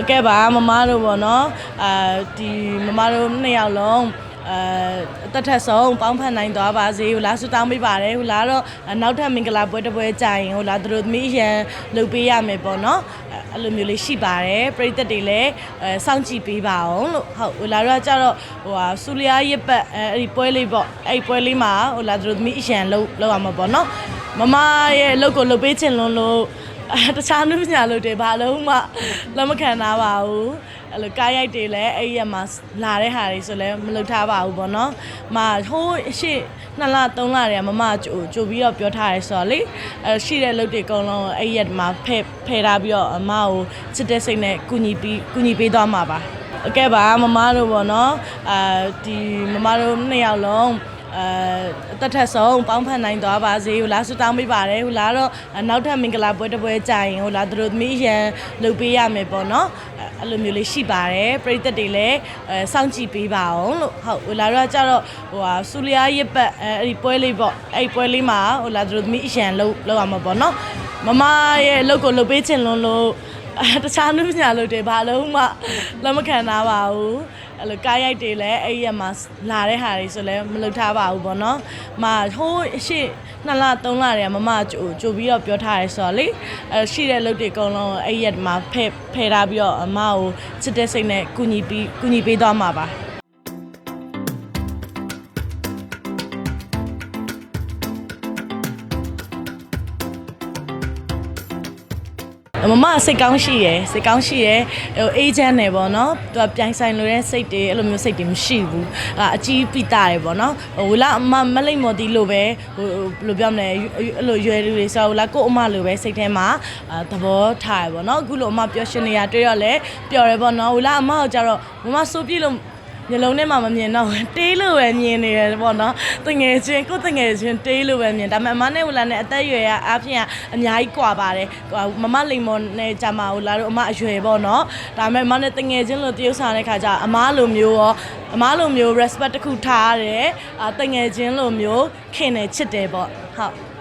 အကဲပါမမတို့ပေါ့နော်အာဒီမမတို့နှစ်ယောက်လုံးအဲအသက်ထက်ဆုံးပေါင်းဖက်နိုင်သွားပါစေဟိုလားဆူတောင်းပေးပါတယ်ဟိုလားတော့နောက်ထပ်မင်္ဂလာပွဲတစ်ပွဲကြာရင်ဟိုလားသူတို့သမီးရန်လုပ်ပေးရမယ်ပေါ့နော်အဲ့လိုမျိုးလေးရှိပါတယ်ပရိသတ်တွေလည်းအဲစောင့်ကြည့်ပေးပါအောင်လို့ဟုတ်ဟိုလားတော့ကြတော့ဟိုဟာဆူလျာရစ်ပတ်အဲအဲ့ဒီပွဲလေးပေါ့အဲ့ဒီပွဲလေးမှာဟိုလားသူတို့သမီးရန်လုပ်လုပ်ရမှာပေါ့နော်မမရဲ့အလုပ်ကိုလုပ်ပေးခြင်းလုံးလို့အဲ တခြားနုပညာလို့တွေဘာလုံးမှလက်မခံထားပါဘူးအဲ့လိုကားရိုက်တွေလည်းအဲ့ရက်မှာလာတဲ့ဟာတွေဆိုလည်းမလုပ်ထားပါဘူးပေါ့နော်မဟိုးအရှိနှစ်လသုံးလတွေကမမကြိုကြိုပြီးတော့ပြောထားရဲဆိုတော့လေအဲရှိတဲ့လုပ်တွေအကုန်လုံးအဲ့ရက်မှာဖဲ့ဖဲထားပြီးတော့အမကိုချစ်တဲ့စိတ်နဲ့ကူညီပြီးကူညီပေးသွားမှာပါအကဲပါမမတို့ပေါ့နော်အာဒီမမတို့နှစ်ယောက်လုံး အဲအသက်ထက်ဆုံးပေါင်းဖက်နိုင်သွားပါစေဟိုလားဆူတောင်းပေးပါတယ်ဟိုလားတော့နောက်ထပ်မင်္ဂလာပွဲတစ်ပွဲကြာရင်ဟိုလားသူတို့သမီးရန်လုပ်ပေးရမယ်ပေါ့နော်အဲ့လိုမျိုးလေးရှိပါတယ်ပရိသတ်တွေလည်းအဲစောင့်ကြည့်ပေးပါအောင်လို့ဟုတ်ဟိုလားတော့ကြတော့ဟိုဟာဆူလျာရစ်ပတ်အဲအဲ့ဒီပွဲလေးပေါ့အဲ့ဒီပွဲလေးမှာဟိုလားသူတို့သမီးရန်လုပ်လုပ်ရမှာပေါ့နော်မမရဲ့အလုပ်ကိုလုပ်ပေးခြင်းလုံးလို့အဲတခြားနုပညာလို့တွေဘာလုံးမှလက်မခံထားပါဘူး အဲ့လိုကားရိုက်တွေလည်းအဲ့ရက်မှာလာတဲ့ဟာတွေဆိုလည်းမလုပ်ထားပါဘူးပေါ့နော်မဟိုးအရှိနှစ်လသုံးလတွေကမမကြိုကြိုပြီးတော့ပြောထားရဲဆိုတော့လေအဲရှိတဲ့လုပ်တွေအကုန်လုံးအဲ့ရက်မှာဖဲ့ဖဲထားပြီးတော့အမကိုချစ်တဲ့စိတ်နဲ့ကူညီပြီးကူညီပေးသွားမှာပါ မမစိတ်ကောင်းရှိရယ်စိတ်ကောင်းရှိရယ်ဟိုအေဂျင့်နယ်ပေါ့နော်သူကပြိုင်ဆိုင်လို့တဲ့စိတ်တွေအဲ့လိုမျိုးစိတ်တွေမရှိဘူးအာအကြီးပိတာရယ်ပေါ့နော်ဟိုလာအမမလိမ့်မော်တီလို့ပဲဟိုဘယ်လိုပြောမလဲအဲ့လိုရွယ်လူတွေဆိုတော့လာကို့အမလိုပဲစိတ်ထဲမှာအာသဘောထားရယ်ပေါ့နော်အခုလိုအမပျော်ရွှင်နေရတွေ့တော့လဲပျော်ရယ်ပေါ့နော်ဟိုလာအမကိုကြတော့မမစိုးပြည့်လို့ မျိုးလုံးထဲမှာမမြင်တော့ဘူးတေးလို့ပဲမြင်နေတယ်ပေါ့နော်တငယ်ချင်းကိုယ်တငယ်ချင်းတေးလို့ပဲမြင်ဒါပေမဲ့အမနဲ့ဝလာနဲ့အသက်အရွယ်ကအပြင်ကအများကြီးကွာပါတယ်ဟိုမမလိန်မော်နဲ့ဂျာမာဟိုလာတော့အမအရွယ်ပေါ့နော်ဒါပေမဲ့အမနဲ့တငယ်ချင်းလို့တရုပ်ဆောင်တဲ့ခါကျအမလိုမျိုးရောအမလိုမျိုး respect တစ်ခုထားရတယ်အာတငယ်ချင်းလိုမျိုးခင်နေချစ်တယ်ပေါ့ဟုတ်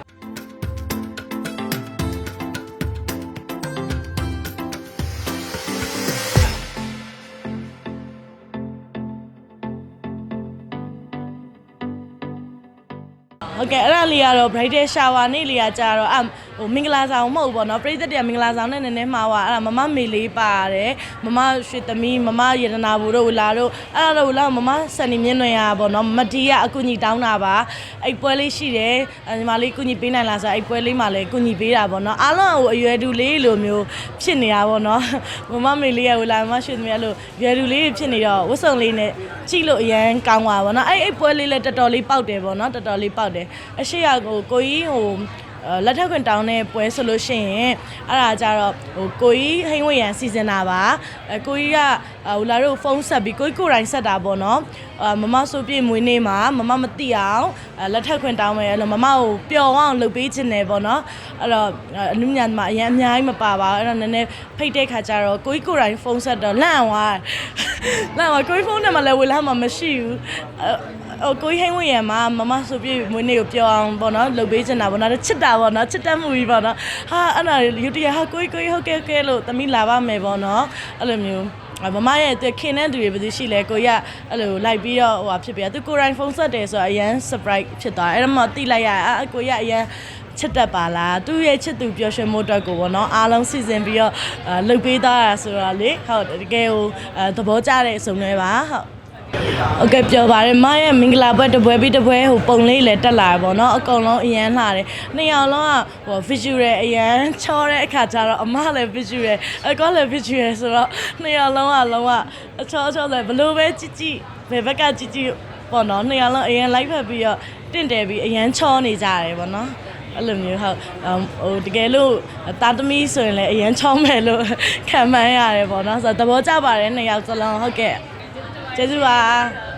ဟုတ်ကဲ့အဲ့ဒါလေးကတော့ bridal shower နေ့လေးကကြာတော့အဟိုမင်္ဂလာဆောင်မဟုတ်ဘူးပေါ့နော်ပရိသတ်တွေကမင်္ဂလာဆောင်နဲ့နည်းနည်းမှားသွားအဲ့ဒါမမမေလေးပါတယ်မမရွှေသမီးမမရတနာဘူတို့လာတို့အဲ့ဒါတော့လာမမစန်နီမြင့်လွင်ရပေါ့နော်မတီးကအကူညီတောင်းတာပါအဲ့ပွဲလေးရှိတယ်အဲ့ညီမလေးကူညီပေးနိုင်လားဆိုအဲ့ပွဲလေးမှာလည်းကူညီပေးတာပေါ့နော်အားလုံးဟိုအရွယ်တူလေးလိုမျိုးဖြစ်နေတာပေါ့နော်မမမေလေးကဟိုလာမမရွှေသမီးကလို့ရွယ်တူလေးဖြစ်နေတော့ဝတ်စုံလေးနဲ့ကြည့်လို့အရန်ကောင်းပါပေါ့နော်အဲ့အဲ့ပွဲလေးလည်းတော်တော်လေးပေါက်တယ်ပေါ့နော်တော်တော်လေးပေါက်တယ်အရှိရကိုကိုကြီးဟိုအဲ လက်ထက်ခွင်တောင်းတဲ့ပွဲဆိုလို့ရှိရင်အဲ့ဒါကြတော့ဟိုကိုကြီးဟိန်းဝေရန်စီစဉ်တာပါအဲကိုကြီးကဟိုလာတို့ဖုန်းဆက်ပြီးကိုကြီးကိုယ်တိုင်ဆက်တာပေါ့နော်အမမဆိုပြည့်မွေးနေ့မှာမမမသိအောင်အဲလက်ထက်ခွင်တောင်းမယ်အဲ့လိုမမကိုပျော်အောင်လုပ်ပေးခြင်းတယ်ပေါ့နော်အဲ့တော့အနုညာမှာအရင်အများကြီးမပါပါဘူးအဲ့တော့နည်းနည်းဖိတ်တဲ့ခါကျတော့ကိုကြီးကိုယ်တိုင်ဖုန်းဆက်တော့လန့်သွားလန့်သွားကိုကြီးဖုန်းနဲ့မှလည်းဝေလာမှမရှိဘူးအဲ ဟိုကိုကြီးဟိန်းဝင်ရမှာမမဆိုပြည့်မွေးနေ့ကိုပြောအောင်ပေါ့နော်လုပ်ပေးချင်တာပေါ့နော်ချစ်တာပေါ့နော်ချစ်တတ်မှုကြီးပေါ့နော်ဟာအဲ့ဒါယူတီယာဟာကိုကြီးကိုကြီးဟုတ်ကဲ့ကဲလို့သမီးလာပါမယ်ပေါ့နော်အဲ့လိုမျိုးမမရဲ့ခင်တဲ့သူတွေဘယ်သူရှိလဲကိုကြီးကအဲ့လိုလိုက်ပြီးတော့ဟိုဟာဖြစ်ပြသူကိုရိုင်းဖုန်းဆက်တယ်ဆိုတော့အရန် surprise ဖြစ်သွားတယ်အဲ့ဒါမှတိလိုက်ရအကိုကြီးကအရန်ချစ်တတ်ပါလားသူ့ရဲ့ချစ်သူပျော်ရွှင်မှုအတွက်ကိုပေါ့နော်အားလုံးစီစဉ်ပြီးတော့လှုပ်ပေးသားတာဆိုတော့လေဟုတ်တကယ်ဟိုသဘောကျတဲ့အစုံတွေပါဟုတ် ဟုတ်ကဲ့ပြောပါတယ်မရဲ့မင်္ဂလာဘွဲ့တပွဲပြီးတပွဲဟိုပုံလေးလည်းတက်လာပေါ့နော်အကုန်လုံးအရန်လှတယ်နှစ်ယောက်လုံးကဟို visual အရန်ချောတဲ့အခါကျတော့အမလည်း visual အကောလည်း visual ဆိုတော့နှစ်ယောက်လုံးကလုံးဝအချောချောလည်းဘလို့ပဲជីជីဘယ်ဘက်ကជីជីပေါ့နော်နှစ်ယောက်လုံးအရန်လိုက်ဖက်ပြီးတော့တင့်တယ်ပြီးအရန်ချောနေကြတယ်ပေါ့နော်အဲ့လိုမျိုးဟုတ်ဟိုတကယ်လို့တာသမီဆိုရင်လည်းအရန်ချောင်းမယ်လို့ခံမှန်းရတယ်ပေါ့နော်ဆိုတော့သဘောကျပါတယ်နှစ်ယောက်စလုံးဟုတ်ကဲ့ ကျေးဇူးပါ